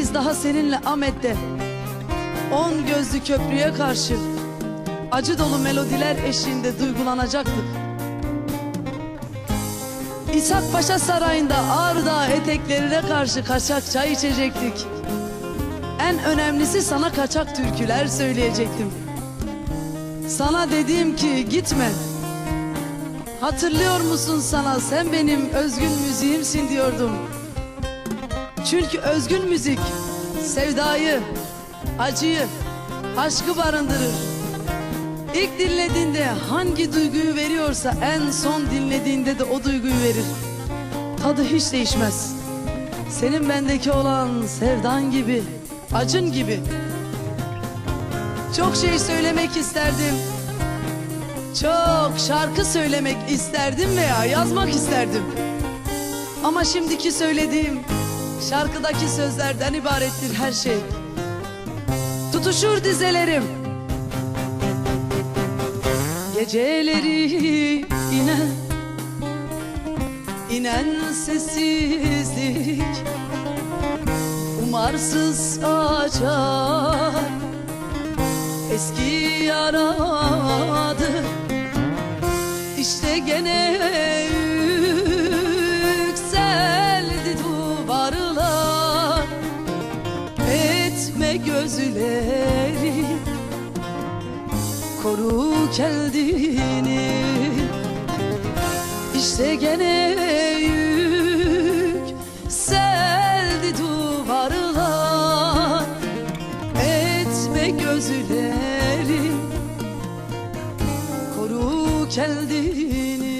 Biz daha seninle Ahmet'te. On gözlü köprüye karşı Acı dolu melodiler eşliğinde duygulanacaktık. İshak Paşa Sarayı'nda Ağrı eteklerine karşı kaçak çay içecektik. En önemlisi sana kaçak türküler söyleyecektim. Sana dedim ki gitme. Hatırlıyor musun sana? Sen benim özgün müziğimsin diyordum çünkü özgün müzik sevdayı, acıyı, aşkı barındırır. İlk dinlediğinde hangi duyguyu veriyorsa en son dinlediğinde de o duyguyu verir. Tadı hiç değişmez. Senin bendeki olan sevdan gibi, acın gibi. Çok şey söylemek isterdim. Çok şarkı söylemek isterdim veya yazmak isterdim. Ama şimdiki söylediğim şarkıdaki sözlerden ibarettir her şey. Tutuşur dizelerim. Geceleri inen inen sessizlik Umarsız açar eski yaradı İşte gene etme gözleri. Koru kendini. İşte gene yükseldi duvarlar Etme gözleri. Koru kendini.